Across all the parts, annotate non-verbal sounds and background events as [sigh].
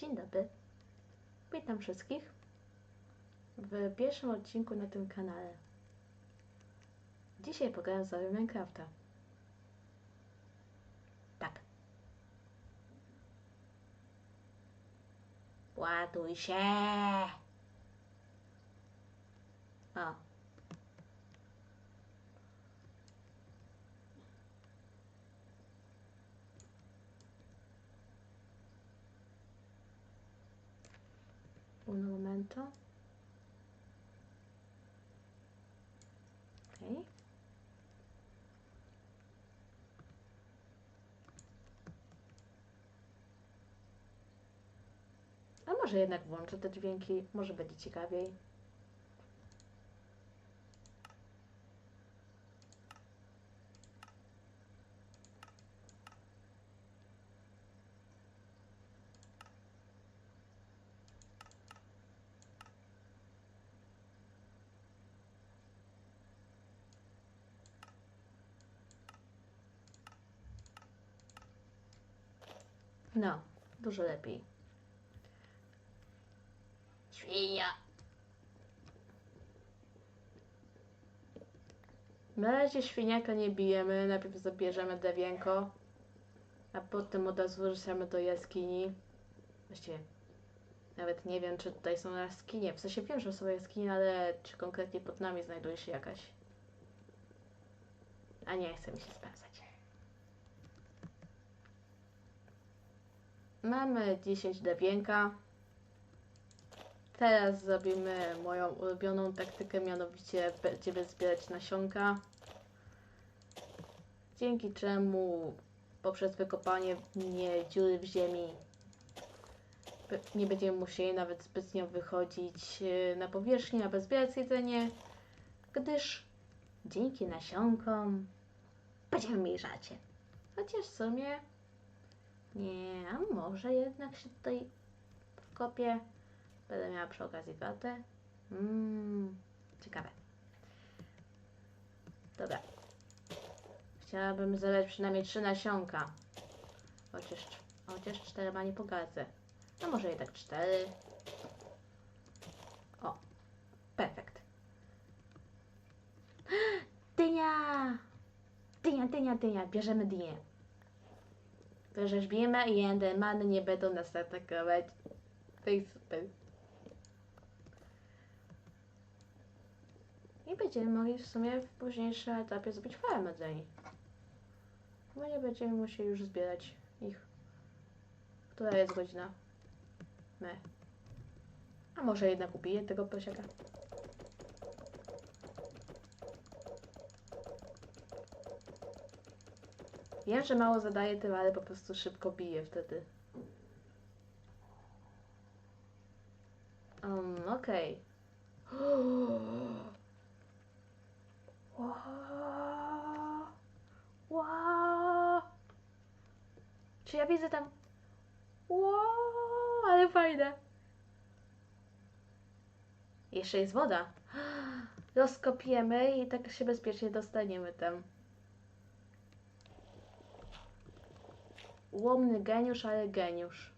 Dzień dobry. Witam wszystkich w pierwszym odcinku na tym kanale. Dzisiaj pogram sobie Minecrafta. Tak. Ładuj się! O. Un momento. Ok. A może jednak włączę te dźwięki, może będzie ciekawiej. No, dużo lepiej. Świnia. Na razie świniaka nie bijemy, najpierw zabierzemy drewienko, a potem od razu ruszamy do jaskini. Właściwie nawet nie wiem, czy tutaj są jaskinie. W sensie wiem, że są jaskinie, ale czy konkretnie pod nami znajduje się jakaś. A nie, chce mi się sprawdzać. Mamy 10 drewienka. Teraz zrobimy moją ulubioną taktykę, mianowicie będziemy zbierać nasionka. Dzięki czemu poprzez wykopanie nie dziury w ziemi nie będziemy musieli nawet zbytnio wychodzić e, na powierzchnię, aby zbierać jedzenie, gdyż dzięki nasionkom będziemy mieli żarcie. Chociaż w sumie nie, a może jednak się tutaj wkopię. Będę miała przy okazji watę. Mmm, ciekawe. Dobra. Chciałabym zebrać przynajmniej trzy nasionka. Chociaż, chociaż czterema nie pogadzę. No może jednak cztery. O, perfekt. [gasps] Dynia! Dynia, dynia, dynia. Bierzemy dynię. Wyrzeźbimy i Endermany nie będą nas atakować. To jest super. I będziemy mogli w sumie w późniejszym etapie zrobić farmę dla nich. Bo nie będziemy musieli już zbierać ich. Która jest godzina? My. A może jednak ubiję tego prosiaka? Wiem, że mało zadaje tym, ale po prostu szybko bije wtedy. Um, okej. [gasps] Wow. Wow. Czy ja widzę tam... Wow, ale fajne. Jeszcze jest woda. [gasps] Rozkopiemy i tak się bezpiecznie dostaniemy tam. Łomny geniusz, ale geniusz.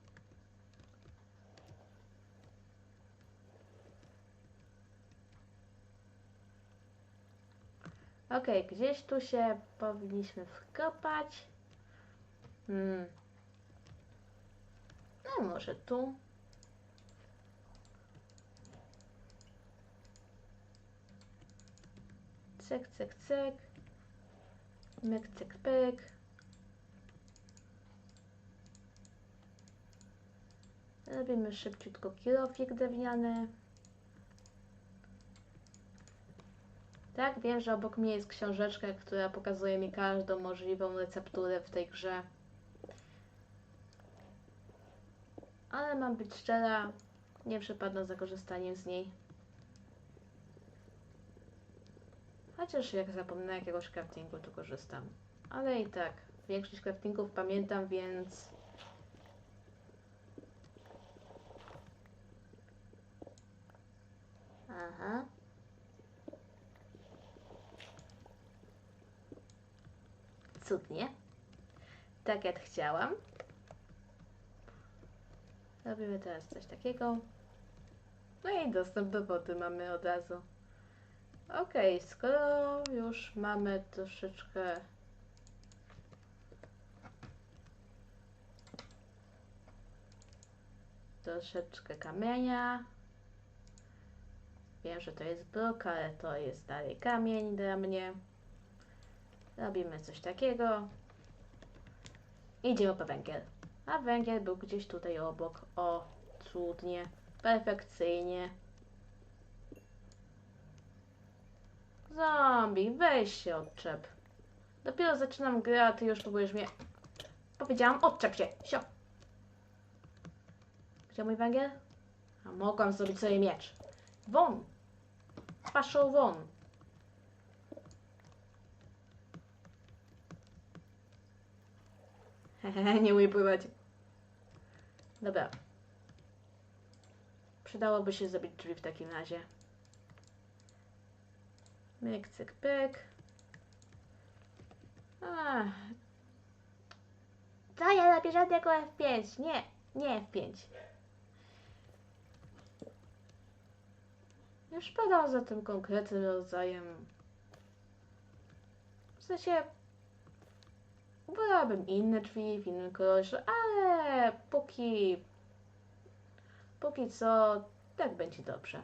Okej, gdzieś tu się powinniśmy wkopać. Hmm. No może tu. Cyk, cyk, cyk. Myk, cyk, pyk. Robimy szybciutko kilofik drewniany. Tak, wiem, że obok mnie jest książeczka, która pokazuje mi każdą możliwą recepturę w tej grze. Ale mam być szczera, nie przepadnę za korzystaniem z niej. Chociaż jak zapomnę jakiegoś craftingu, to korzystam. Ale i tak, większość craftingów pamiętam, więc... Aha. Cudnie. Tak jak chciałam. Robimy teraz coś takiego. No i dostęp do wody mamy od razu. Okej, skoro już mamy troszeczkę troszeczkę kamienia. Wiem, że to jest brok, ale to jest dalej kamień dla mnie. Robimy coś takiego. Idziemy po węgiel. A węgiel był gdzieś tutaj obok. O, cudnie, perfekcyjnie. Zombie, weź się odczep. Dopiero zaczynam grę, a ty już próbujesz mnie... Powiedziałam, odczep się, sio. Gdzie mój węgiel? A mogłam zrobić sobie miecz. Won! Paszą won! Hehehe, nie umiem pływać. Dobra. Przydałoby się zrobić drzwi w takim razie. Myk, cyk, pyk. Ach. Co ja robię żadnego F5? Nie, nie F5. Już padał za tym konkretnym rodzajem. W sensie. Wolałabym inne drzwi w innym kolorze, ale póki. Póki co, tak będzie dobrze.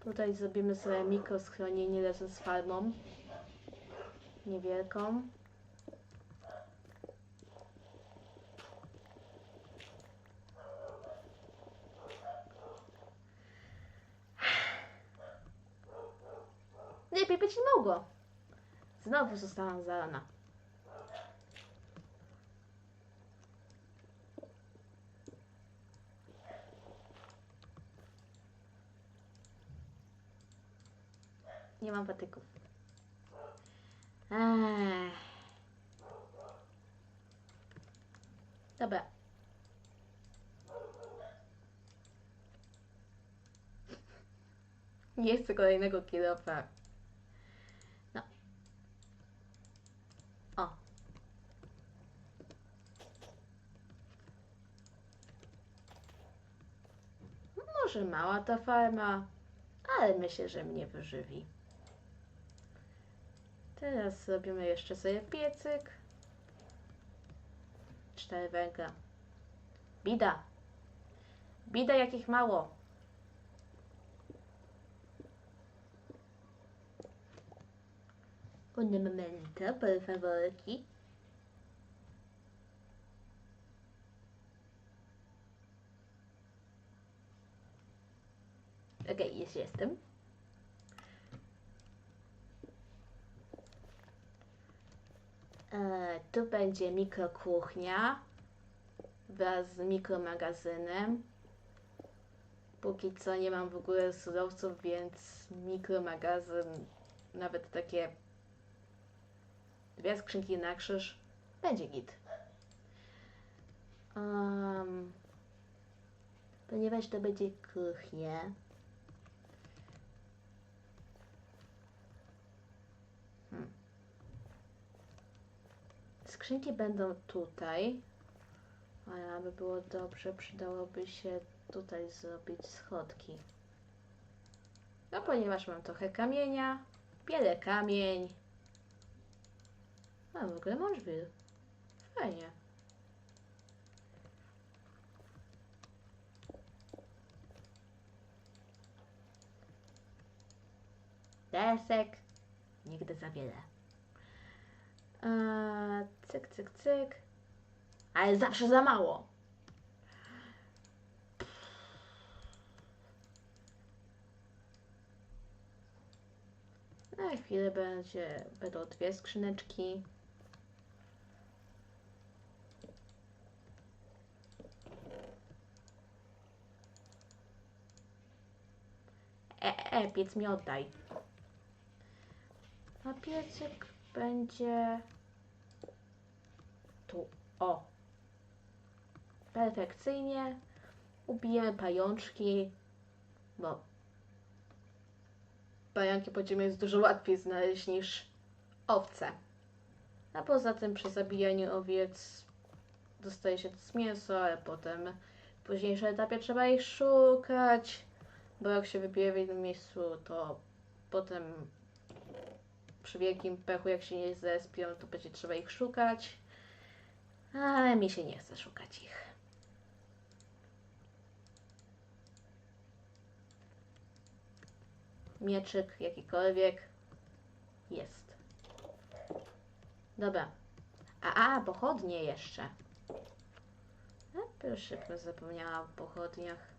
Tutaj zrobimy sobie mikroschronienie razem z farmą. Niewielką. Lepiej być nie mogło. Znowu zostałam zalana. Nie mam patyków. Ech. Dobra. Nie chcę kolejnego kilofa. No. O. Może mała ta farma, ale myślę, że mnie wyżywi. Teraz zrobimy jeszcze sobie piecyk. Cztery węgla. Bida. Bida jakich mało. Un momento, por favor, aquí. Okej, już jestem. Tu będzie mikrokuchnia wraz z mikromagazynem. Póki co nie mam w ogóle surowców, więc mikromagazyn, nawet takie dwie skrzynki na krzyż, będzie git. Um, ponieważ to będzie kuchnia. Skrzynki będą tutaj. Ale aby było dobrze, przydałoby się tutaj zrobić schodki. No ponieważ mam trochę kamienia, bielę kamień. A w ogóle mam żwir. Fajnie. Desek. Nigdy za wiele. Eee, cyk, cyk, cyk. Ale zawsze za mało. Na chwilę będzie, będą dwie skrzyneczki. E, e, piec mi oddaj. A piecyk będzie tu. O. Perfekcyjnie. Ubijemy pajączki, bo pająki po ziemi jest dużo łatwiej znaleźć niż owce. A poza tym przy zabijaniu owiec dostaje się z mięso, ale potem w późniejszym etapie trzeba ich szukać, bo jak się wybije w jednym miejscu, to potem przy wielkim pechu, jak się nie zespią, to będzie trzeba ich szukać. Ale mi się nie chce szukać ich. Mieczyk jakikolwiek jest. Dobra. A, a, pochodnie jeszcze. A, szybko zapomniałam o pochodniach.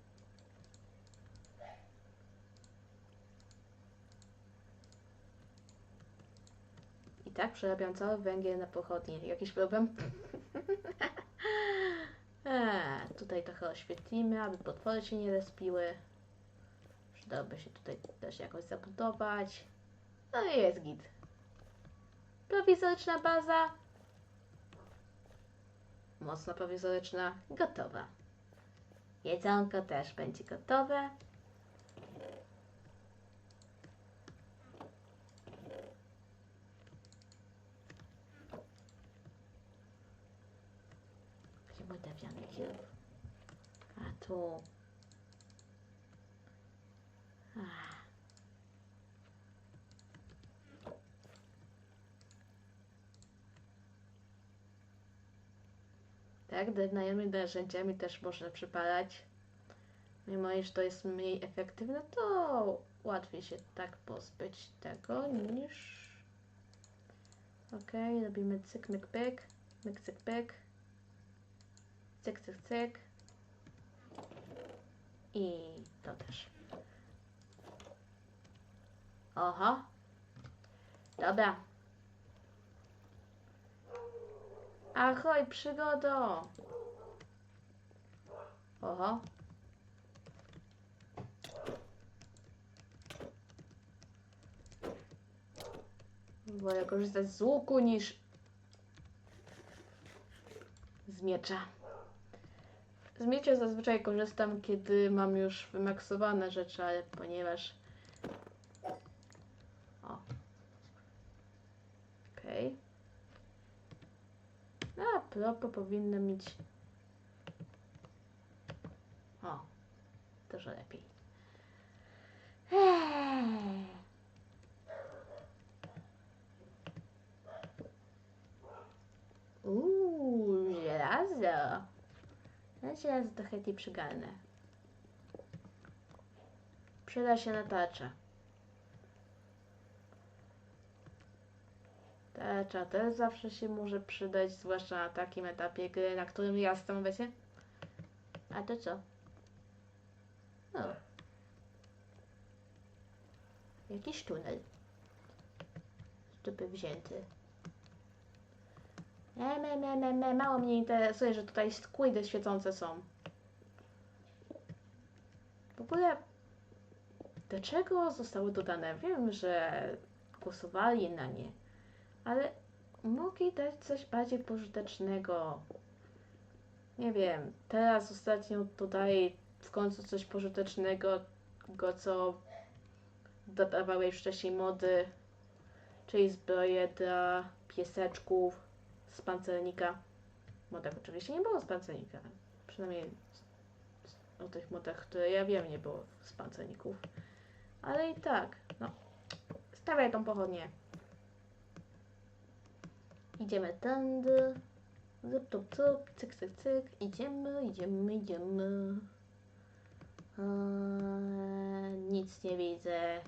I tak przerabiam cały węgiel na pochodnie. Jakiś problem? Eee, [laughs] tutaj trochę oświetlimy, aby potwory się nie respiły. Przydałoby się tutaj też jakoś zabudować. No i jest git. Prowizoryczna baza. Mocno prowizoryczna. Gotowa. Jedzonko też będzie gotowe. Gdzie mój drewniany kieł? Ach. Tak, drewnianymi narzędziami też można przypalać. Mimo iż to jest mniej efektywne, to łatwiej się tak pozbyć tego niż... Okej, robimy cyk, myk, pyk, myk, cyk, pyk, cyk, cyk, cyk i to też. Oho. Dobra. Ahoj, przygodo. Oho. Wolę korzystać z łuku niż z miecza. Z miecza zazwyczaj korzystam, kiedy mam już wymaksowane rzeczy, ale ponieważ o. Okej. A propos powinno mieć. O. Dużo lepiej. Eee. Uuu, żelazo. Ja przygarnę. Przyda się na tarczę. Tarcza też zawsze się może przydać, zwłaszcza na takim etapie gry, na którym ja jestem, wiecie? A to co? O. Jakiś tunel. Z dupy wzięty. Me, me, me, me, me. Mało mnie interesuje, że tutaj skłydy świecące są. W ogóle, dlaczego zostały dodane? Wiem, że głosowali na nie, ale mogli dać coś bardziej pożytecznego. Nie wiem, teraz ostatnio dodaję w końcu coś pożytecznego, go co dodawały wcześniej mody, czyli zbroje dla pieseczków z pancernika. Modach oczywiście nie było z pancernika. Przynajmniej o tych modach, które ja wiem, nie było z pancerników. Ale i tak, no. Stawiaj tą pochodnię. Idziemy tędy. Zup, tup, tup, cyk, cyk, cyk. Idziemy, idziemy, idziemy. Eee, nic nie widzę.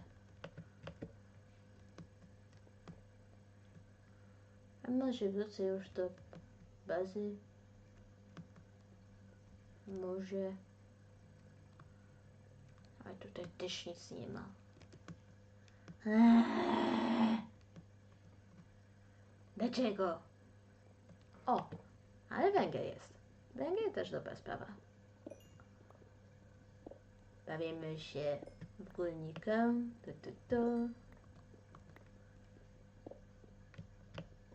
A może wrócę już do bazy? Może. A tutaj też nic nie ma. Eee. Dlaczego? O, ale węgiel jest. Węgiel też dobra sprawa. Bawimy się w górnika. Tu, tu, tu.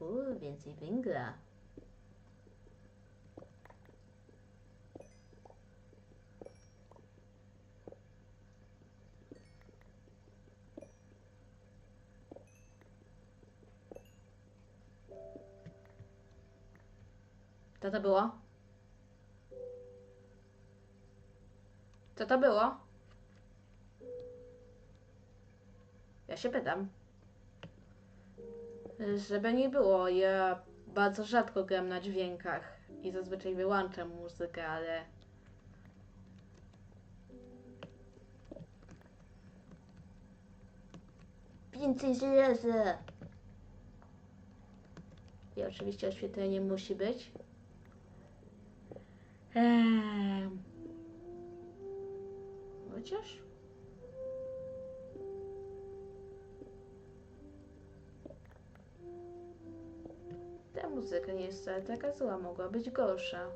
Uuu, więcej węgla. Co to było? Co to było? Ja się pytam. Żeby nie było, ja bardzo rzadko gram na dźwiękach i zazwyczaj wyłączam muzykę, ale Więcej żelaza. I oczywiście oświetlenie musi być. Eee. Chociaż. Ta muzyka nie jest wcale taka zła, mogła być gorsza.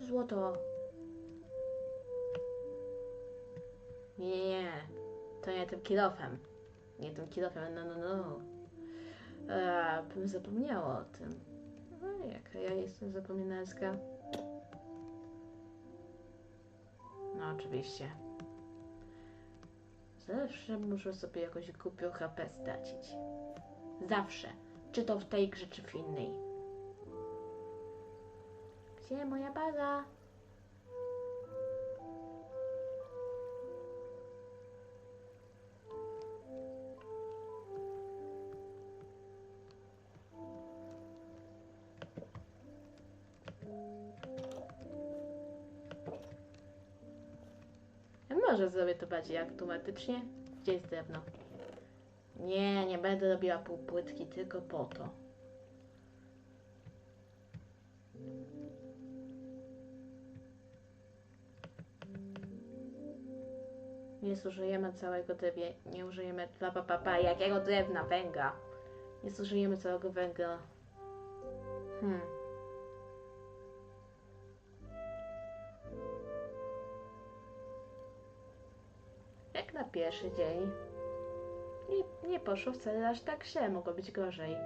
[gasps] Złoto. Nie, nie, nie. To nie tym kilofem. Nie tym kilofem, no, no, no. Eee, bym zapomniała o tym. No jaka ja jestem zapominalska. No oczywiście. Zawsze muszę sobie jakoś głupio HP stracić. Zawsze. Czy to w tej grze, czy w innej. Gdzie moja baza? Może zrobię to bardziej automatycznie. Gdzie jest drewno? Nie, nie będę robiła półpłytki tylko po to. Nie zużyjemy całego drewna, nie użyjemy pa, pa, pa, pa, jakiego drewna, węgla. Nie zużyjemy całego węgla. Hmm. Pierwszy dzień. Nie, nie poszło wcale aż tak źle, mogło być gorzej.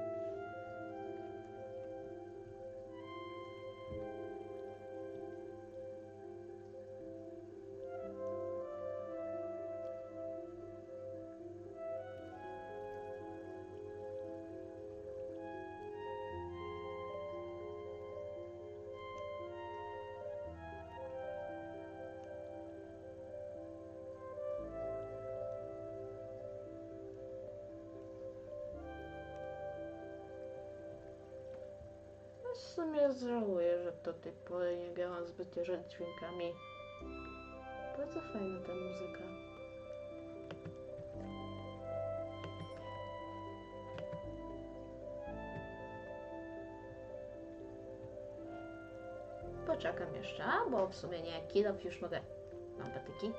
Sumie żałuję, że do tej pory nie grałam zbyt dużo dźwiękami. Bardzo fajna ta muzyka. Poczekam jeszcze, bo w sumie nie, kilof już mogę. Mam patyki.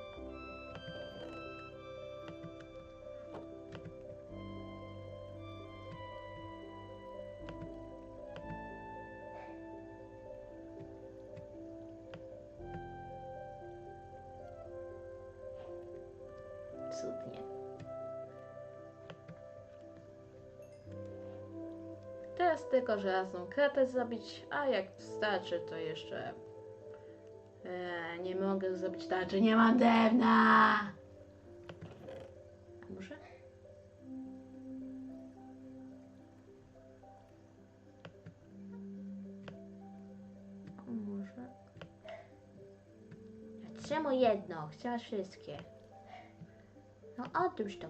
Cudnie. Teraz tylko żelazną kratę zrobić, a jak starczy, to jeszcze... Eee, nie mogę zrobić tarczy, nie mam drewna! A Może? Czemu jedno? Chciałaś wszystkie. No otóż to.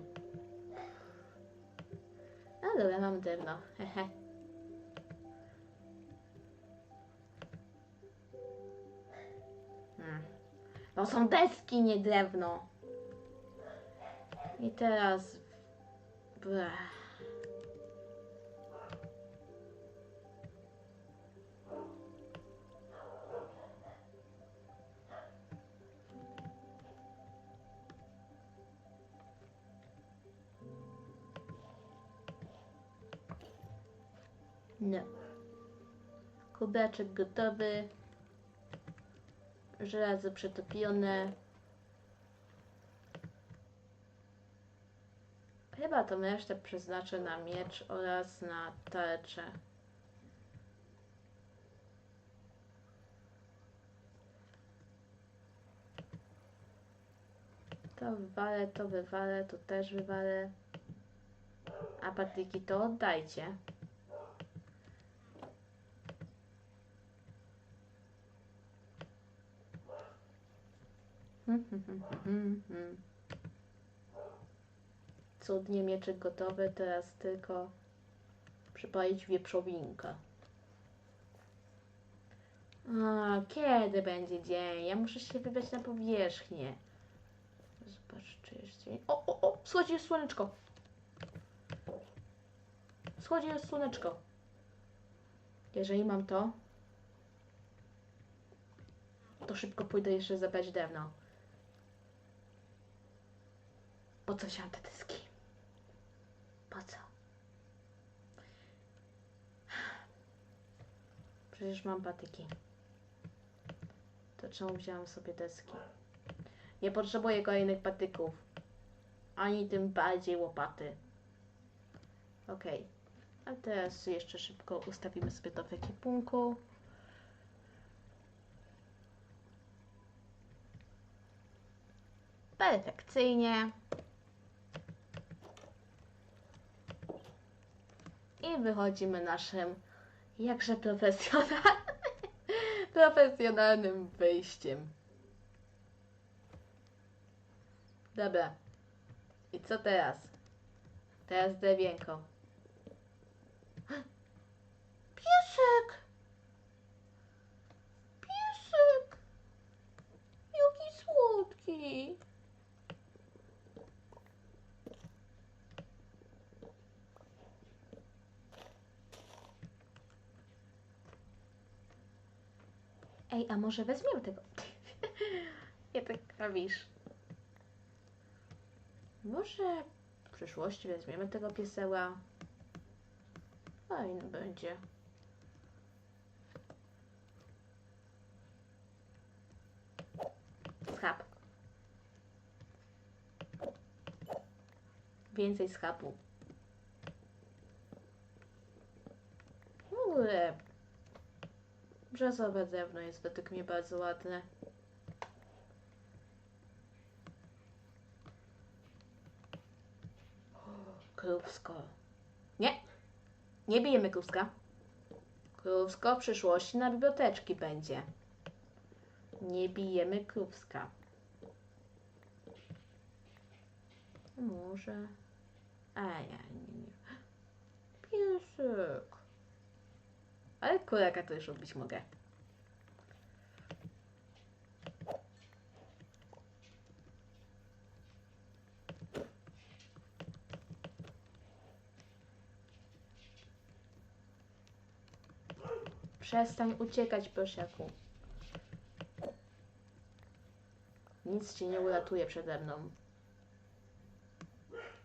No dobra, mam drewno. Hehe. Hmm. No są deski, nie drewno. I teraz... Bleh. Kubaczek gotowy. Żelazo przetopione. Chyba to resztę przeznaczę na miecz oraz na tarczę. To wywalę, to wywalę, to też wywalę. A patyki to oddajcie. Hmm, hmm, hmm, hmm, hmm. Cudnie mieczyk gotowy, teraz tylko przypalić wieprzowinkę. A, kiedy będzie dzień? Ja muszę się wybrać na powierzchnię. Zobacz, czy jest dzień. O, o, o! Schodzi jest słoneczko. Schodzi jest słoneczko. Jeżeli mam to, to szybko pójdę jeszcze zabrać drewno. Po co wziąłem te dyski? Po co? Przecież mam patyki. To czemu wziąłem sobie deski? Nie potrzebuję kolejnych patyków. Ani tym bardziej łopaty. Okej. A teraz jeszcze szybko ustawimy sobie to w ekipunku. Perfekcyjnie. I wychodzimy naszym jakże [laughs] profesjonalnym, wyjściem. Dobra. I co teraz? Teraz drewienko. [gasps] Piesek! Piesek! Jaki słodki! Ej, a może weźmiemy tego? [laughs] Nie tak robisz. Może w przyszłości weźmiemy tego pieseła. Fajny będzie. Schab. Więcej schabu. W ogóle brzozowe drewno jest według mnie bardzo ładne. Krówsko. Nie. Nie bijemy krówska. Krówsko w przyszłości na biblioteczki będzie. Nie bijemy krówska. Może. A ja nie, nie. Piesek. Ale kuraka to już robić mogę. Przestań uciekać, prosiaku. Nic ci nie uratuje przede mną.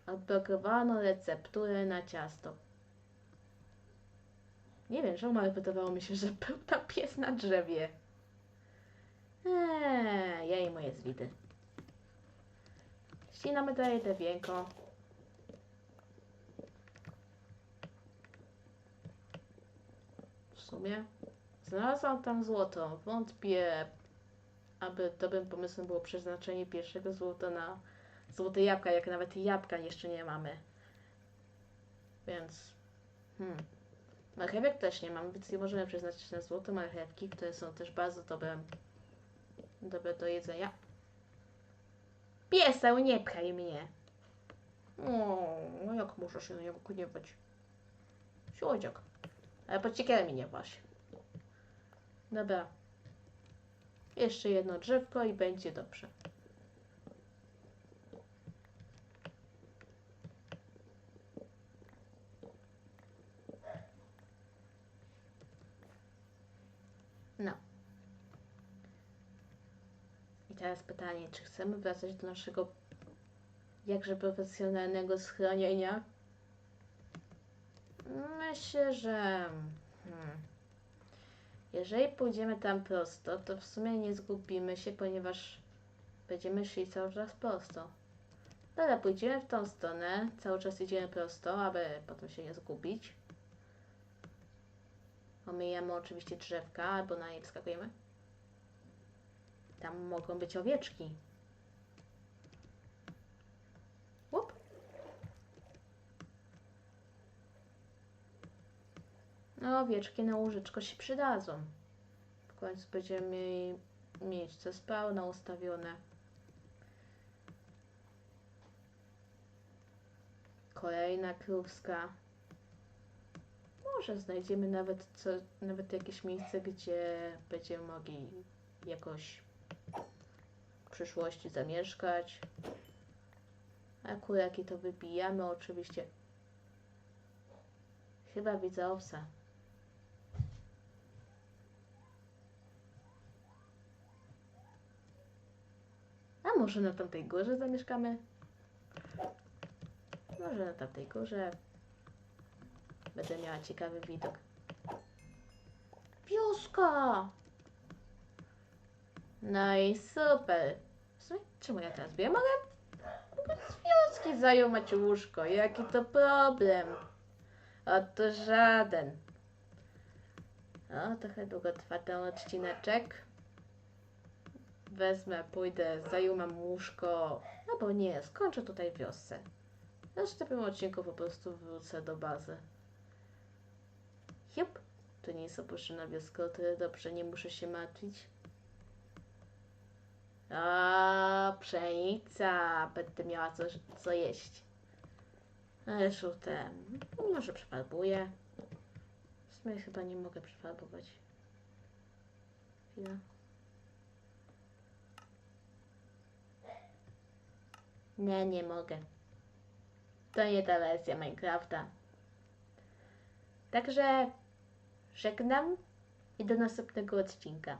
Odblokowano recepturę na ciasto. Nie wiem, czemu, ale wydawało mi się, że był tam pies na drzewie. Eee, ja i moje zwidy. Ścinamy dalej drewienko. W sumie znalazłam tam złoto. Wątpię, aby dobrym pomysłem było przeznaczenie pierwszego złota na złote jabłka, jak nawet jabłka jeszcze nie mamy. Więc... Hmm. Marchewek też nie mam, więc nie możemy przeznaczyć na złote marchewki, które są też bardzo dobre, dobre do jedzenia. Pieseł, nie pchaj mnie. No jak muszę się na niego gniewać? Słodziak. Ale pociekaj mi nie właśnie. Dobra. Jeszcze jedno drzewko i będzie dobrze. No. I teraz pytanie, czy chcemy wracać do naszego jakże profesjonalnego schronienia? Myślę, że hmm, jeżeli pójdziemy tam prosto, to w sumie nie zgubimy się, ponieważ będziemy szli cały czas prosto. Dobra, pójdziemy w tą stronę, cały czas idziemy prosto, aby potem się nie zgubić. No, Omijamy oczywiście drzewka albo na nie wskakujemy. Tam mogą być owieczki. Łup. No, owieczki na łyżeczko się przydadzą. W końcu będziemy mieć co pełna ustawione. Kolejna krówska. Może znajdziemy nawet, co, nawet jakieś miejsce, gdzie będziemy mogli jakoś w przyszłości zamieszkać. A kuraki to wybijamy oczywiście. Chyba widzę owsa. A może na tamtej górze zamieszkamy? Może na tamtej górze. Będę miała ciekawy widok. Wioska! No i super. W sumie, czemu ja teraz wiem? Mogę, z wioski zająć łóżko. Jaki to problem? To żaden. O, trochę długo trwa ten odcineczek. Wezmę, pójdę, zajumam łóżko. Albo nie, skończę tutaj wiosce. W następnym odcinku po prostu wrócę do bazy. Jup, to nie jest opuszczona wioska, o tyle dobrze, nie muszę się martwić. A, pszenica, będę miała coś, co jeść. Ale żółtem, może przefarbuję. W sumie chyba nie mogę przefarbować. Chwila. Nie, nie mogę. To nie ta wersja Minecrafta. Także żegnam i do następnego odcinka.